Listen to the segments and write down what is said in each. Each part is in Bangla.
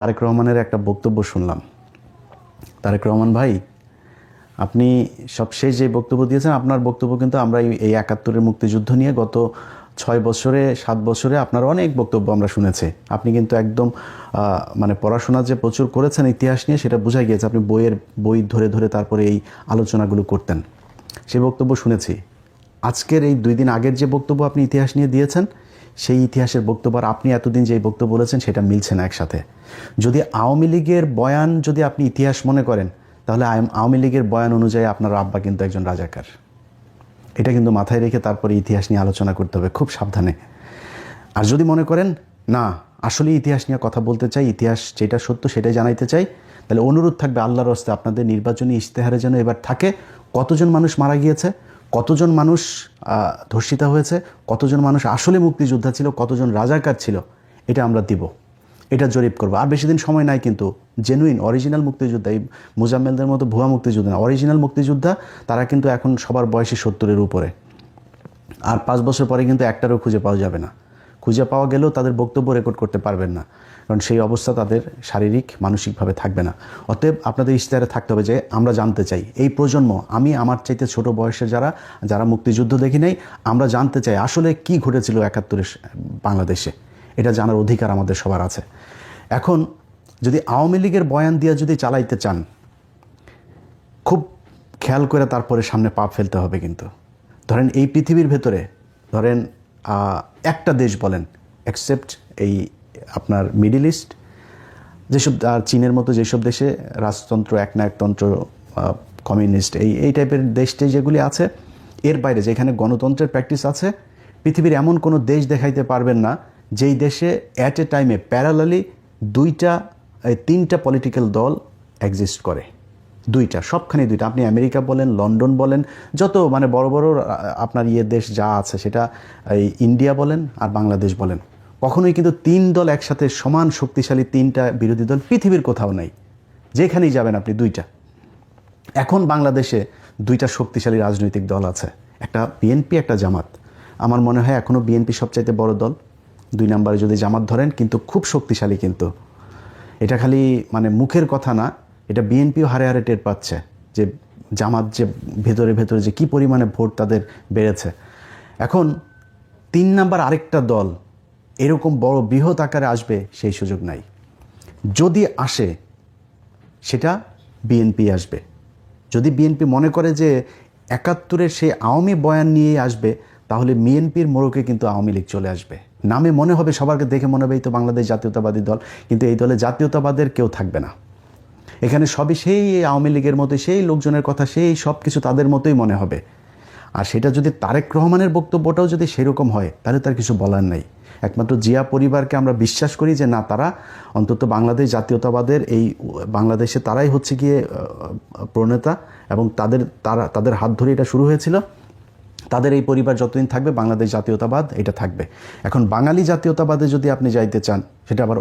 তারেক রহমানের একটা বক্তব্য শুনলাম। তারেক রহমান ভাই, আপনি সবশেষ যে বক্তব্য দিয়েছেন, আপনার বক্তব্য কিন্তু আমরা এই- একাত্তরের মুক্তিযুদ্ধ নিয়ে গত ছয় বছরে, সাত বছরে আপনার অনেক বক্তব্য আমরা শুনেছি। আপনি কিন্তু একদম মানে পড়াশোনা যে প্রচুর করেছেন, ইতিহাস নিয়ে সেটা বোঝা গিয়েছে, আপনি বইয়ের, বই ধরে ধরে তারপরে এই আলোচনাগুলো করতেন। সেই বক্তব্য শুনেছি। আজকের এই দুই দিন আগের যে বক্তব্য আপনি ইতিহাস নিয়ে দিয়েছেন সেই ইতিহাসের বক্তব্য আর আপনি এতদিন যে বক্তব্য বলেছেন, সেটা মিলছে না একসাথে। যদি আওয়ামী লীগের বয়ান যদি আপনি ইতিহাস মনে করেন, তাহলে আওয়ামী লীগের বয়ান অনুযায়ী আপনার আব্বা কিন্তু একজন রাজাকার। এটা কিন্তু মাথায় রেখে তারপরে ইতিহাস নিয়ে আলোচনা করতে হবে, খুব সাবধানে। আর যদি মনে করেন, না আসলে ইতিহাস নিয়ে কথা বলতে চাই, ইতিহাস যেটা সত্য সেটাই জানাইতে চাই, তাহলে অনুরোধ থাকবে আল্লাহর হস্তে আপনাদের নির্বাচনী ইশতেহারে যেন এবার থাকে, কতজন মানুষ মারা গিয়েছে কতজন মানুষ ধর্ষিতা হয়েছে, কতজন মানুষ আসলে মুক্তিযোদ্ধা ছিল, কতজন রাজাকার ছিল, এটা আমরা দিব। এটা জরিপ করব। আর বেশি দিন সময় নাই কিন্তু জেনুইন অরিজিনাল মুক্তিযোদ্ধা, এই মুজাম্মেলদের মতো ভুয়া মুক্তিযোদ্ধা না অরিজিনাল মুক্তিযোদ্ধা, তারা কিন্তু এখন সবার বয়সী সত্তরের উপরে। আর পাঁচ বছর পরে কিন্তু একটারও খুঁজে পাওয়া যাবে না। খুঁজে পাওয়া গেলেও তাদের বক্তব্য রেকর্ড করতে পারবেন না। কারণ সেই অবস্থা তাদের শারীরিক, মানসিকভাবে থাকবে না। অতএব আপনাদের ইশতেহারে থাকতে হবে যে, আমরা জানতে চাই, এই প্রজন্ম, আমি আমার চাইতে ছোট বয়সে যারা যারা মুক্তিযুদ্ধ দেখি নাই, আমরা জানতে চাই আসলে কি ঘটেছিল একাত্তরের বাংলাদেশে। এটা জানার অধিকার আমাদের সবার আছে। এখন, যদি আওয়ামী লীগের বয়ান দিয়ে যদি চালাইতে চান, খুব খেয়াল করে তারপরে সামনে পা ফেলতে হবে কিন্তু। ধরেন এই পৃথিবীর ভেতরে, ধরেন একটা দেশ বলেন অ্যাকসেপ্ট এই আপনার মিডিল ইস্ট যেসব আর চীনের মতো যেসব দেশে রাজতন্ত্র, একনায়কতন্ত্র কমিউনিস্ট এই এই টাইপের দেশটি যেগুলি আছে, এর বাইরে যেখানে গণতন্ত্রের প্র্যাকটিস আছে, পৃথিবীর এমন কোনো দেশ দেখাইতে পারবেন না, যেই দেশে অ্যাট এ টাইমে প্যারালালি দুইটা তিনটা পলিটিক্যাল দল এক্সিস্ট করে। দুইটা সবখানে দুইটা। আপনি আমেরিকা বলেন, লন্ডন বলেন, যত মানে বড় বড় আপনার ইয়ে দেশ যা আছে, সেটা এই ইন্ডিয়া বলেন আর বাংলাদেশ বলেন। কখনোই কিন্তু তিন দল একসাথে সমান শক্তিশালী তিনটা বিরোধী দল পৃথিবীর কোথাও নাই। যেখানেই যাবেন আপনি দুইটা। এখন বাংলাদেশে দুইটা শক্তিশালী রাজনৈতিক দল আছে। একটা বিএনপি, একটা জামাত। আমার মনে হয় এখনও বিএনপি সবচাইতে বড় দল। দুই নম্বরে যদি জামাত ধরেন, কিন্তু খুব শক্তিশালী কিন্তু। এটা খালি মানে মুখের কথা না, এটা বিএনপিও হারে হারে টের পাচ্ছে যে জামাত যে ভেতরে ভেতরে যে কি পরিমাণে ভোট তাদের বেড়েছে। এখন তিন নাম্বার আরেকটা দল এরকম বড় বৃহৎ আকারে আসবে সেই সুযোগ নাই। যদি আসে, সেটা বিএনপি আসবে। যদি বিএনপি মনে করে যে একাত্তরের সেই আওয়ামী বয়ান নিয়েই আসবে, তাহলে বিএনপির মোড়কে কিন্তু আওয়ামী লীগ চলে আসবে। নামে মনে হবে, সবারকে দেখে মনে হবে, এই তো বাংলাদেশ জাতীয়তাবাদী দল। কিন্তু এই দলে জাতীয়তাবাদের কেউ থাকবে না। এখানে সবই সেই আওয়ামী লীগের মতো সেই লোকজনের কথা, সেই সব কিছু তাদের মতোই মনে হবে। আর সেটা যদি তারেক রহমানের বক্তব্যটাও যদি সেরকম হয়, তাহলে তার কিছু বলার নাই। একমাত্র জিয়া পরিবারকে আমরা বিশ্বাস করি যে না, তারা অন্তত বাংলাদেশ জাতীয়তাবাদের এই, বাংলাদেশে তারাই হচ্ছে গিয়ে প্রণেতা এবং তাদের, তারা, তাদের হাত ধরে এটা শুরু হয়েছিল। তাদের এই পরিবার যতদিন থাকবে, বাংলাদেশ জাতীয়তাবাদ এটা থাকবে। এখন বাঙালি জাতীয়তাবাদে যদি আপনি যাইতে চান, সেটা আবার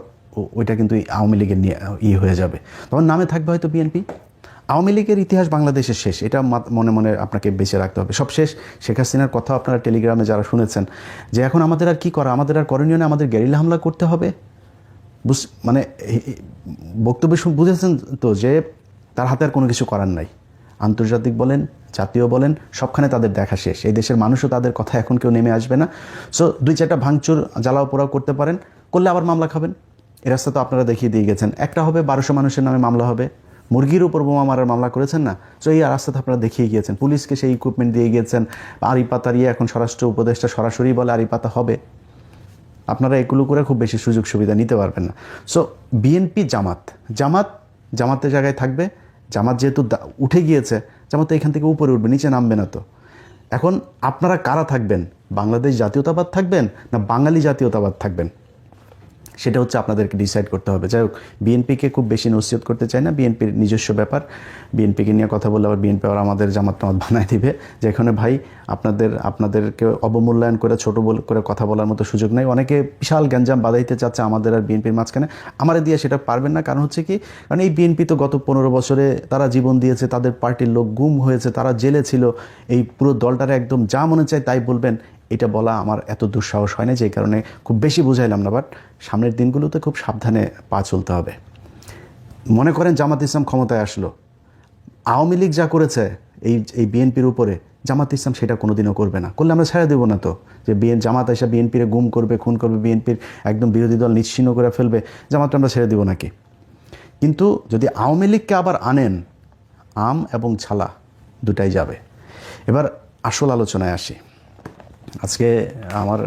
ওইটা কিন্তু আওয়ামী লীগের নিয়ে ইয়ে হয়ে যাবে। তখন নামে থাকবে হয়তো বিএনপি? আওয়ামী লীগের ইতিহাস বাংলাদেশের শেষ, এটা মনে মনে আপনাকে বেঁচে রাখতে হবে। সব শেষ। শেখ হাসিনার কথা আপনারা টেলিগ্রামে যারা শুনেছেন যে এখন আমাদের আর কি করা? আমাদের আর করণীয় আমাদের গেরিলা হামলা করতে হবে? বুঝ মানে বক্তব্য বুঝেছেন তো যে তার হাতে আর কোনো কিছু করার নাই। আন্তর্জাতিক বলেন, জাতীয় বলেন, সবখানে তাদের দেখা শেষ। এই দেশের মানুষও তাদের কথা এখন কেউ নেমে আসবে না। সো দুই চারটা ভাঙচুর, জ্বালাও পোড়াও করতে পারেন। করলে আবার মামলা খাবেন। এ রাস্তা তো আপনারা দেখিয়ে দিয়ে গেছেন। একটা হবে বারোশো মানুষের নামে মামলা হবে। মুরগির উপর বোমা মারার মামলা করেছেন না? সো এই রাস্তা তো আপনারা দেখিয়ে গিয়েছেন। পুলিশকে সেই ইকুইপমেন্ট দিয়ে গিয়েছেন। আড়ি পাতা ইয়ে এখন স্বরাষ্ট্র উপদেষ্টা সরাসরি বলে আড়ি পাতা হবে। আপনারা এগুলো করে খুব বেশি সুযোগ সুবিধা নিতে পারবেন না। সো বিএনপি জামাত। জামাত জামাতের জায়গায় থাকবে। জামাত যেহেতু উঠে গিয়েছে, জামাত এখান থেকে উপরে উঠবে, নিচে নামবে না তো। এখন আপনারা কারা থাকবেন? বাংলাদেশ জাতীয়তাবাদ থাকবেন না বাঙালি জাতীয়তাবাদ থাকবেন? সেটা হচ্ছে আপনাদেরকে ডিসাইড করতে হবে। যাই হোক বিএনপিকে খুব বেশি নসিহত করতে চাই না। বিএনপির নিজস্ব ব্যাপার। বিএনপিকে নিয়ে কথা বললে আবার বিএনপি আবার আমাদের জামাত টামাত বানায় দিবে। যে এখানে ভাই, আপনাদের, আপনাদেরকে অবমূল্যায়ন করে, ছোট বল- করে কথা বলার মতো সুযোগ নেই। অনেকে বিশাল গ্যাঞ্জাম বাধাইতে চাচ্ছে আমাদের আর বিএনপির মাঝখানে। আমারে দিয়ে সেটা পারবেন না। কারণ হচ্ছে কি? কারণ এই বিএনপি তো গত পনেরো বছরে তারা জীবন দিয়েছে, তাদের পার্টির লোক গুম হয়েছে, তারা জেলে ছিল। এই পুরো দলটারে একদম যা মনে চায় তাই বলবেন। এটা বলা আমার এত দুঃসাহস হয় না, যে কারণে খুব বেশি বুঝাইলাম না বাট সামনের দিনগুলোতে খুব সাবধানে পা চলতে হবে। মনে করেন জামাত ইসলাম ক্ষমতায় আসলো। আওয়ামী লীগ যা করেছে, এই এই বিএনপির উপরে, জামাত ইসলাম সেটা কোনোদিনও করবে না। করলে আমরা ছেড়ে দেবো না তো, যে বিএন, জামাত এসে বিএনপির গুম করবে, খুন করবে, বিএনপির একদম বিরোধী দল নিশ্চিহ্ন করে ফেলবে জামাতটা আমরা ছেড়ে দেবো নাকি? কিন্তু যদি আওয়ামী লীগকে আবার আনেন, আম এবং ছালা দুটাই যাবে। এবার আসল আলোচনায় আসি। আজকে আমার,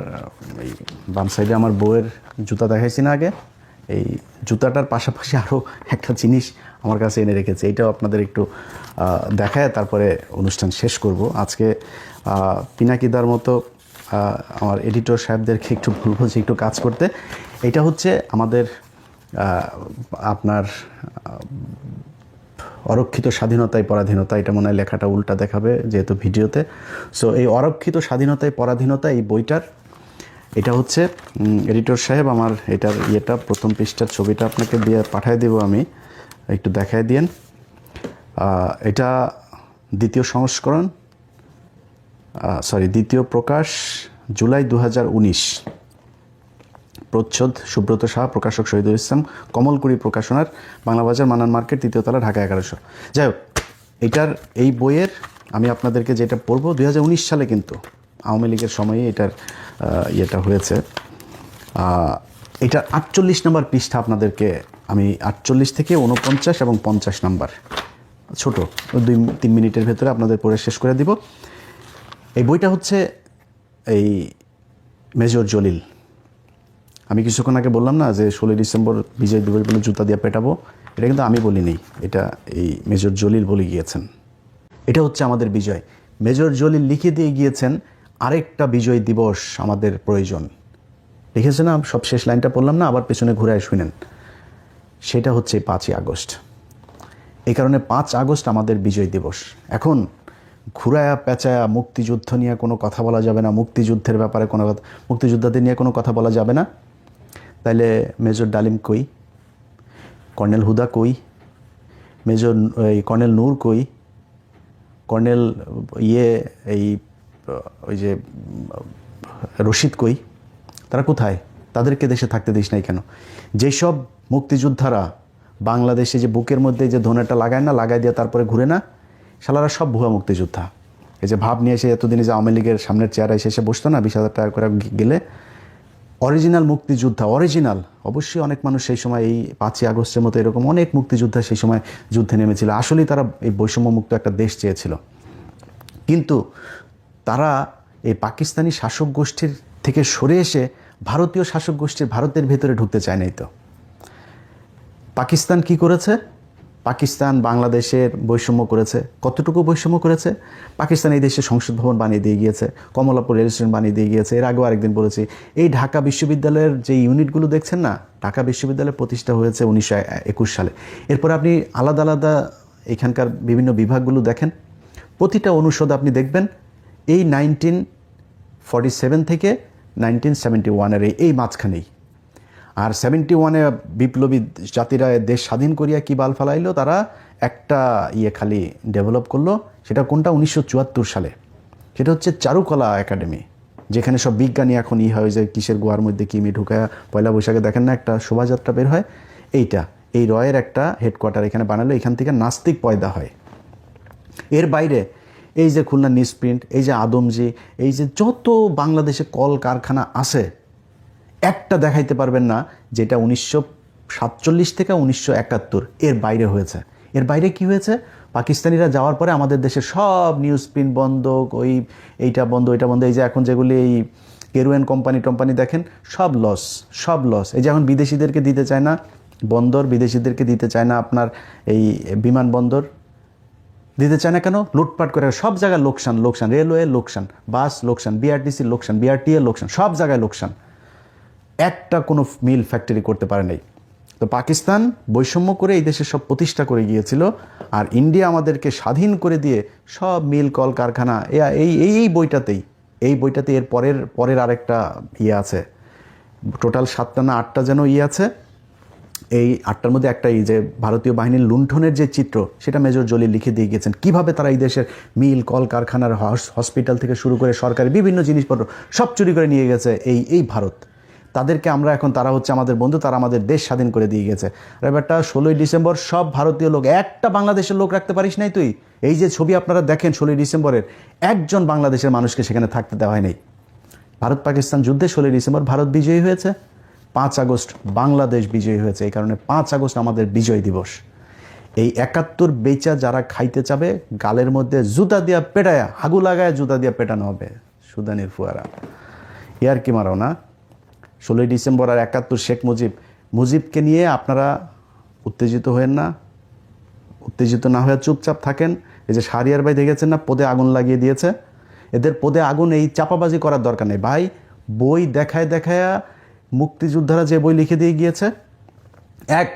এই বাম সাইডে আমার বউয়ের জুতা দেখাইছি না আগে। এই জুতাটার পাশাপাশি আরও একটা জিনিস আমার কাছে এনে রেখেছে। এটাও আপনাদের একটু দেখায় তারপরে অনুষ্ঠান শেষ করব। আজকে পিনাকিদার মতো আমার এডিটর সাহেবদেরকে একটু বলব যে একটু কাজ করতে। এটা হচ্ছে আমাদের আপনার অরক্ষিত স্বাধীনতায় পরাধীনতা, এটা মনে হয় লেখাটা উল্টা দেখাবে যেহেতু ভিডিওতে। সো এই অরক্ষিত স্বাধীনতায় পরাধীনতা এই বইটার, এটা হচ্ছে এডিটর সাহেব আমার এটার ইয়েটা, প্রথম পৃষ্ঠার ছবিটা আপনাকে দিয়ে পাঠিয়ে দেবো আমি, একটু দেখায় দিয়েন। এটা দ্বিতীয় সংস্করণ সরি দ্বিতীয় প্রকাশ, জুলাই দু হাজার উনিশ। প্রচ্ছদ সুব্রত শাহ প্রকাশক শহীদুল ইসলাম কমলকুড়ি প্রকাশনার, বাংলা বাজার মানান মার্কেট, তৃতীয় তলা, ঢাকা এগারোশো। যাই হোক, এটার, এই বইয়ের, আমি আপনাদেরকে যেটা পড়ব দুই হাজার উনিশ সালে কিন্তু আওয়ামী লীগের সময়ে এটার ইয়েটা হয়েছে। এটার আটচল্লিশ নম্বর পৃষ্ঠা আপনাদেরকে, আমি আটচল্লিশ থেকে উনপঞ্চাশ এবং পঞ্চাশ নাম্বার, ছোট, দুই, তিন মিনিটের ভেতরে আপনাদের পড়ে শেষ করে দিব। এই বইটা হচ্ছে এই মেজর জলিল আমি কিছুক্ষণ আগে বললাম না যে ষোলোই ডিসেম্বর বিজয় দিবস বলে জুতা দিয়ে পেটাবো? এটা কিন্তু আমি বলিনি। এটা এই মেজর জলিল বলে গিয়েছেন। এটা হচ্ছে আমাদের বিজয়। মেজর জলিল লিখে দিয়ে গিয়েছেন, আরেকটা বিজয় দিবস আমাদের প্রয়োজন। লিখেছে না, সব শেষ লাইনটা পড়লাম না, আবার পেছনে ঘুরে শুনেন। সেটা হচ্ছে পাঁচই আগস্ট। এই কারণে পাঁচ আগস্ট আমাদের বিজয় দিবস। এখন ঘুরায়া পেঁচায়া মুক্তিযুদ্ধ নিয়ে কোনো কথা বলা যাবে না, মুক্তিযুদ্ধের ব্যাপারে কোনো কথা মুক্তিযোদ্ধাদের নিয়ে কোনো কথা বলা যাবে না। তাইলে মেজর ডালিম কই? কর্নেল হুদা কই? মেজর এই কর্নেল নূর কই? কর্নেল ইয়ে এই ওই যে রশিদ কই? তারা কোথায়? তাদেরকে দেশে থাকতে দিস নাই কেন? যেসব মুক্তিযোদ্ধারা বাংলাদেশে যে বুকের মধ্যে যে ধনেটা লাগায় না লাগাই দিয়ে তারপরে ঘুরে না, শালারা সব ভুয়া মুক্তিযোদ্ধা। এই যে ভাব নিয়ে এসে এতদিনে যে আওয়ামী লীগের সামনের চেয়ারে এসে এসে বসতো না, বিশ হাজার টাকা করে গেলে অরিজিনাল মুক্তিযোদ্ধা, অরিজিনাল। অবশ্যই অনেক মানুষ সেই সময় এই পাঁচই আগস্টের মতো এরকম অনেক মুক্তিযোদ্ধা সেই সময় যুদ্ধে নেমেছিল। আসলেই তারা এই বৈষম্যমুক্ত একটা দেশ চেয়েছিল। কিন্তু তারা এই পাকিস্তানি শাসক গোষ্ঠীর থেকে সরে এসে ভারতীয় শাসক গোষ্ঠীর ভারতের ভেতরে ঢুকতে চায় নাই তো। পাকিস্তান কি করেছে? পাকিস্তান বাংলাদেশের বৈষম্য করেছে। কতটুকু বৈষম্য করেছে? পাকিস্তান এই দেশে সংসদ ভবন বানিয়ে দিয়ে গিয়েছে, কমলাপুর রেল স্টেশন বানিয়ে দিয়ে গিয়েছে। এর আগেও আরেকদিন বলেছি, এই ঢাকা বিশ্ববিদ্যালয়ের যে ইউনিটগুলো দেখছেন না, ঢাকা বিশ্ববিদ্যালয় প্রতিষ্ঠা হয়েছে উনিশশো একুশ সালে। এরপর আপনি আলাদা আলাদা এখানকার বিভিন্ন বিভাগগুলো দেখেন। প্রতিটা অনুষদ আপনি দেখবেন, এই নাইনটিন ফর্টি সেভেন থেকে নাইনটিন সেভেন্টি ওয়ানের এই মাঝখানেই। আর সেভেন্টি ওয়ানে বিপ্লবী জাতিরা দেশ স্বাধীন করিয়া কি বাল ফালাইলো? তারা একটা ইয়ে খালি ডেভেলপ করল, সেটা কোনটা? উনিশশো চুয়াত্তর সালে। সেটা হচ্ছে চারুকলা একাডেমি, যেখানে সব বিজ্ঞানী এখন ই হয় যে কিসের গুহার মধ্যে কি মেয়ে ঢুকায় পয়লা বৈশাখে দেখেন না, একটা শোভাযাত্রা বের হয়। এইটা, এই রয়ের একটা হেডকোয়ার্টার এখানে বানালো, এখান থেকে নাস্তিক পয়দা হয়। এর বাইরে, এই যে খুলনা নিউজপ্রিন্ট এই যে আদমজি, এই যে যত বাংলাদেশে কল কারখানা আছে একটা দেখাইতে পারবেন না যেটা উনিশশো সাতচল্লিশ থেকে উনিশশো একাত্তর এর বাইরে হয়েছে। এর বাইরে কি হয়েছে? পাকিস্তানিরা যাওয়ার পরে আমাদের দেশের সব নিউজ প্রিন্ট বন্ধ, ওই এইটা বন্ধ, ওইটা বন্ধ, এই যে এখন যেগুলি এই কেরুয়েন কোম্পানি টোম্পানি দেখেন, সব লস সব লস এই যে এখন বিদেশিদেরকে দিতে চায় না, বন্দর বিদেশিদেরকে দিতে চায় না আপনার এই বিমানবন্দর দিতে চায় না কেন? লুটপাট করে, সব জায়গায় লোকসান লোকসান, রেলওয়ে লোকসান, বাস লোকসান বিআরটিসি লোকসান বিআরটিএ লোকসান, সব জায়গায় লোকসান। একটা কোনো মিল ফ্যাক্টরি করতে পারে নাই। তো পাকিস্তান বৈষম্য করে এই দেশে সব প্রতিষ্ঠা করে গিয়েছিল আর ইন্ডিয়া আমাদেরকে স্বাধীন করে দিয়ে সব মিল কল কারখানা এই এই এই বইটাতেই, এই বইটাতে এর পরের পরের আরেকটা ইয়ে আছে। টোটাল সাতটা না আটটা যেন ইয়ে আছে। এই আটটার মধ্যে একটা এই যে ভারতীয় বাহিনীর লুণ্ঠনের যে চিত্র, সেটা মেজর জলি লিখে দিয়ে গিয়েছেন। কীভাবে তারা এই দেশের মিল কল কারখানার হস- হসপিটাল থেকে শুরু করে সরকারি বিভিন্ন জিনিসপত্র সব চুরি করে নিয়ে গেছে এই এই ভারত। তাদেরকে আমরা এখন, তারা হচ্ছে আমাদের বন্ধু, তারা আমাদের দেশ স্বাধীন করে দিয়ে গেছে। ব্যাপারটা, ষোলোই ডিসেম্বর সব ভারতীয় লোক, একটা বাংলাদেশের লোক রাখতে পারিস নাই তুই? এই যে ছবি আপনারা দেখেন ষোলোই ডিসেম্বরের, একজন বাংলাদেশের মানুষকে সেখানে থাকতে দেওয়া হয়নি। ভারত পাকিস্তান যুদ্ধে ষোলোই ডিসেম্বর ভারত বিজয়ী হয়েছে। পাঁচ আগস্ট বাংলাদেশ বিজয়ী হয়েছে। এই কারণে পাঁচ আগস্ট আমাদের বিজয় দিবস। এই একাত্তর বেচা যারা খাইতে চাবে, গালের মধ্যে জুতা দিয়া পেটায়া হাগু লাগায় জুতা দিয়া পেটানো হবে। সুদানির ফুয়ারা। ইয়ার কি মারাও না? ষোলোই ডিসেম্বর আর একাত্তর শেখ মুজিব। মুজিবকে নিয়ে আপনারা উত্তেজিত হয়েন না। উত্তেজিত না হয়ে চুপচাপ থাকেন। এই যে সারিয়ার ভাই দেখেছেন না, পদে আগুন লাগিয়ে দিয়েছে। এদের পদে আগুন এই চাপাবাজি করার দরকার নেই। ভাই, বই দেখায় দেখায়া মুক্তিযোদ্ধারা যে বই লিখে দিয়ে গিয়েছে। এক,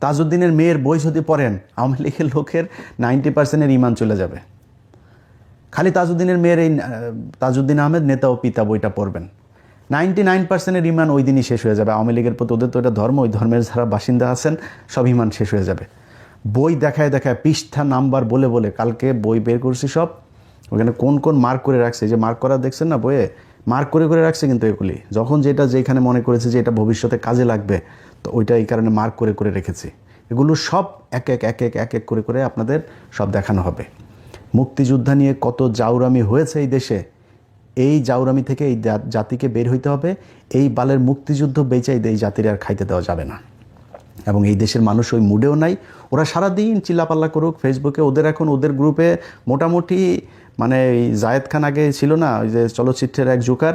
তাজউদ্দিনের মেয়ের বই যদি পড়েন, আওয়ামী লীগের লোকের নাইনটি পার্সেন্টের ইমান চলে যাবে। খালি তাজউদ্দিনের মেয়ের এই তাজউদ্দিন আহমেদ নেতা ও পিতা বইটা পড়বেন। নাইনটি নাইন পার্সেন্টের ইমান ওই দিনই শেষ হয়ে যাবে। আওয়ামী লীগের প্রতি ওদের তো এটা ধর্ম, ওই ধর্মের যারা বাসিন্দা আছেন, সব ইমান শেষ হয়ে যাবে। বই দেখায় দেখায় পৃষ্ঠা, নাম্বার, বলে বলে, কালকে বই বের করছি সব। ওখানে কোন কোন মার্ক করে রাখছে যে মার্ক করা দেখছেন না বইয়ে? মার্ক করে করে রাখছে কিন্তু এগুলি। যখন যেটা, যেখানে মনে করেছে যে এটা ভবিষ্যতে কাজে লাগবে, তো ওইটা এই কারণে মার্ক করে করে রেখেছি। এগুলো সব এক এক এক এক এক এক করে করে আপনাদের সব দেখানো হবে। মুক্তিযোদ্ধা নিয়ে কত জাউরামি হয়েছে এই দেশে এই জাউরামি থেকে এই জাতিকে বের হইতে হবে। এই বালের মুক্তিযুদ্ধ বেচাই এই জাতির আর খাইতে দেওয়া যাবে না। এবং এই দেশের মানুষ ওই মুডেও নাই। ওরা সারাদিন চিল্লাপাল্লা করুক ফেসবুকে ওদের এখন ওদের গ্রুপে মোটামুটি মানে জায়েদ খান আগে ছিল না, ওই যে চলচ্চিত্রের এক জোকার।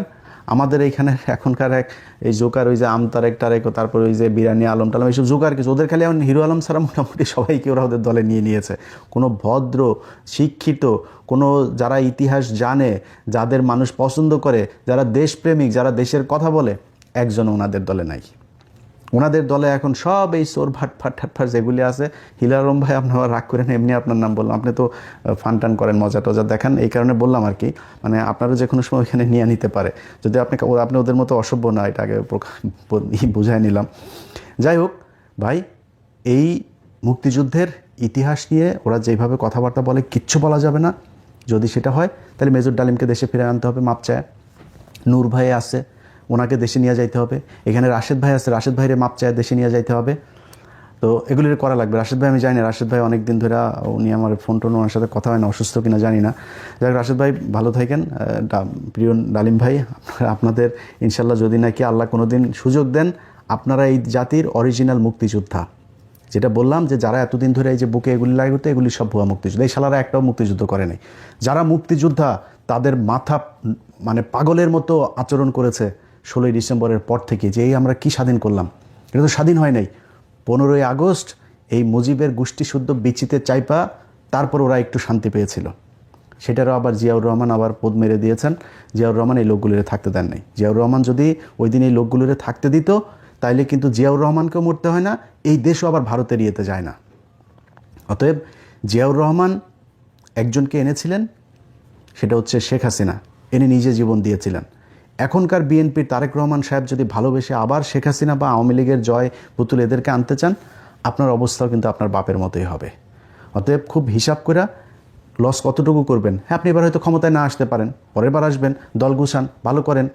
আমাদের এইখানে এখনকার এক, এই জোকার ওই যে আমতারেক টারেক তারপরে ওই যে বিরানি আলম টালম, এইসব জোকার কিছু। ওদের খালি এখন হিরো আলম সারা মোটামুটি সবাইকে ওরা ওদের দলে নিয়ে নিয়েছে। কোনো ভদ্র, শিক্ষিত, কোনো যারা ইতিহাস জানে, যাদের মানুষ পছন্দ করে, যারা দেশপ্রেমিক, যারা দেশের কথা বলে একজন ওনাদের দলে নাই। ওনাদের দলে এখন সব এই সোর ভাট ফাট ঠাট ফাট যেগুলি আছে হিলারম ভাই আপনারা রাগ করেন, এমনি আপনার নাম বললাম। আপনি তো ফান টান করেন, মজা টজা দেখান। এই কারণে বললাম আর কি মানে আপনারা যে কোনো সময় ওইখানে নিয়ে নিতে পারে। যদি আপনি আপনি ওদের মতো অসভ্য না, এটা আগে বুঝাই নিলাম। যাই হোক, ভাই, এই মুক্তিযুদ্ধের ইতিহাস নিয়ে ওরা যেভাবে কথাবার্তা বলে, কিচ্ছু বলা যাবে না। যদি সেটা হয়, তাহলে মেজর ডালিমকে দেশে ফিরে আনতে হবে, মাপ চায়। নূর ভাই আছে ওনাকে দেশে নিয়ে যাইতে হবে। এখানে রাশেদ ভাই আছে রাশেদ ভাইরে মাপ চায় দেশে নিয়ে যাইতে হবে। তো এগুলির করা লাগবে। রাশেদ ভাই আমি জানি না রাশেদ ভাই অনেক দিন ধরে উনি আমার ফোন টোন ওনার সাথে কথা হয় না অসুস্থ কিনা জানি না। যাই হোক, রাশেদ ভাই ভালো থাকেন। প্রিয় ডালিম ভাই আপনাদের ইনশাল্লাহ যদি নাকি আল্লাহ কোনো দিন সুযোগ দেন আপনারা এই জাতির অরিজিনাল মুক্তিযোদ্ধা। যেটা বললাম যে যারা এতদিন ধরে এই যে বুকে এগুলি লাগে করতে এগুলি সব ভুয়া মুক্তিযুদ্ধ। এই শালারা একটাও মুক্তিযুদ্ধ করে নাই। যারা মুক্তিযোদ্ধা তাদের মাথা মানে পাগলের মতো আচরণ করেছে ষোলোই ডিসেম্বরের পর থেকে যে এই আমরা কি স্বাধীন করলাম? এটা তো স্বাধীন হয় নাই। পনেরোই আগস্ট এই মুজিবের গোষ্ঠী শুদ্ধ বিচিতে চাইপা, তারপর ওরা একটু শান্তি পেয়েছিল। সেটারও আবার জিয়াউর রহমান আবার পদ মেরে দিয়েছেন। জিয়াউর রহমান এই লোকগুলিরে থাকতে দেন নাই। জিয়াউর রহমান যদি ওই দিন এই লোকগুলিরে থাকতে দিত, তাইলে কিন্তু জিয়াউর রহমানকেও মরতে হয় না, এই দেশও আবার ভারতের ইয়েতে যায় না। অতএব জিয়াউর রহমান একজনকে এনেছিলেন, সেটা হচ্ছে শেখ হাসিনা। এনে নিজে জীবন দিয়েছিলেন। এখনকার বিএনপির তারেক রহমান সাহেব যদি ভালোবেসে আবার শেখ হাসিনা বা আওয়ামী লীগের জয় পুতুল এদেরকে আনতে চান, আপনার অবস্থাও কিন্তু আপনার বাপের মতোই হবে। অতএব খুব হিসাব করে লস কতটুকু করবেন? হ্যাঁ আপনি এবার হয়তো ক্ষমতায় না আসতে পারেন, পরের বার আসবেন, দল গুছান, ভালো করেন।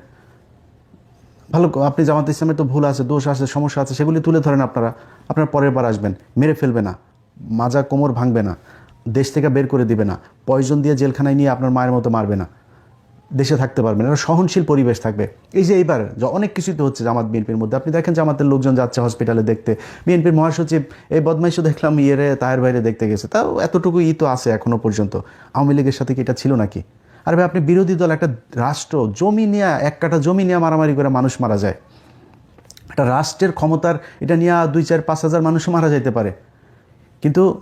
ভালো আপনি জামাত ইসলামের তো ভুল আছে, দোষ আছে, সমস্যা আছে, সেগুলি তুলে ধরেন আপনারা। আপনার পরের বার আসবেন, মেরে ফেলবে না, মাজা কোমর ভাঙবে না, দেশ থেকে বের করে দিবে না, পয়জন দিয়ে জেলখানায় নিয়ে আপনার মায়ের মতো মারবে না। দেশে থাকতে পারবেন, একটা সহনশীল পরিবেশ থাকবে। এই যে এইবার অনেক কিছুই তো হচ্ছে জামাত বিএনপির মধ্যে। আপনি দেখেন জামাতের লোকজন যাচ্ছে হসপিটালে দেখতে। বিএনপির মহাসচিব, এই বদমাইশও দেখলাম ইয়েরে তায়ের বাইরে দেখতে গেছে। তাও এতটুকু ই তো আছে এখনও পর্যন্ত। আওয়ামী লীগের সাথে কি এটা ছিল নাকি? আর ভাই, আপনি বিরোধী দল, একটা রাষ্ট্র, জমি নিয়ে, এক কাটা জমি নিয়ে মারামারি করে মানুষ মারা যায়। একটা রাষ্ট্রের ক্ষমতার, এটা নিয়ে দুই চার পাঁচ হাজার মানুষও মারা যাইতে পারে। কিন্তু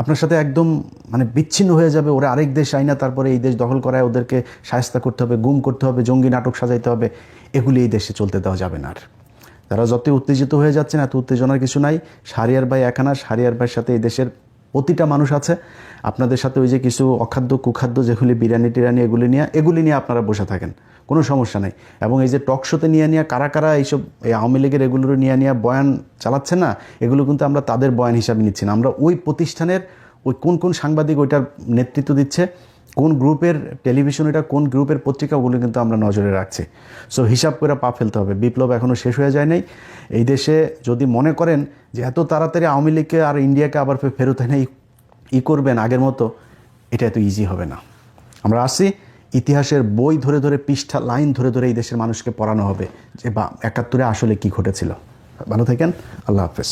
আপনার সাথে একদম মানে বিচ্ছিন্ন হয়ে যাবে, ওরা আরেক দেশ আইনা তারপরে এই দেশ দখল করায় ওদেরকে সায়স্তা করতে হবে, গুম করতে হবে, জঙ্গি নাটক সাজাইতে হবে, এগুলি এই দেশে চলতে দেওয়া যাবে না আর। তারা যতই উত্তেজিত হয়ে যাচ্ছেন, এত উত্তেজনার কিছু নাই। সারিয়ার ভাই একানা সারিয়ার ভাইয়ের সাথে এই দেশের প্রতিটা মানুষ আছে। আপনাদের সাথে ওই যে কিছু অখাদ্য, কুখাদ্য, যেগুলি বিরিয়ানি টিরানি এগুলি নিয়ে এগুলি নিয়ে আপনারা বসে থাকেন। কোনো সমস্যা নেই। এবং এই যে টক শোতে নিয়ে নিয়ে, কারা কারা এইসব, এই আওয়ামী লীগের এগুলোর নিয়ে নিয়ে বয়ান চালাচ্ছে না, এগুলো কিন্তু আমরা তাদের বয়ান হিসাবে নিচ্ছি না। আমরা ওই প্রতিষ্ঠানের ওই কোন কোন সাংবাদিক ওইটার নেতৃত্ব দিচ্ছে, কোন গ্রুপের টেলিভিশন এটা, কোন গ্রুপের পত্রিকাগুলো কিন্তু আমরা নজরে রাখছি। সো হিসাব করে পা ফেলতে হবে। বিপ্লব এখনও শেষ হয়ে যায় নাই। এই দেশে যদি মনে করেন যে এত তাড়াতাড়ি আওয়ামী লীগকে আর ইন্ডিয়াকে আবার ফেরত এনে ই করবেন আগের মতো, এটা এত ইজি হবে না। আমরা আসি। ইতিহাসের বই ধরে ধরে, পৃষ্ঠা, লাইন ধরে ধরে এই দেশের মানুষকে পড়ানো হবে। যে বা, একাত্তরে আসলে কি ঘটেছিল। ভালো থাকেন, আল্লাহ হাফেজ।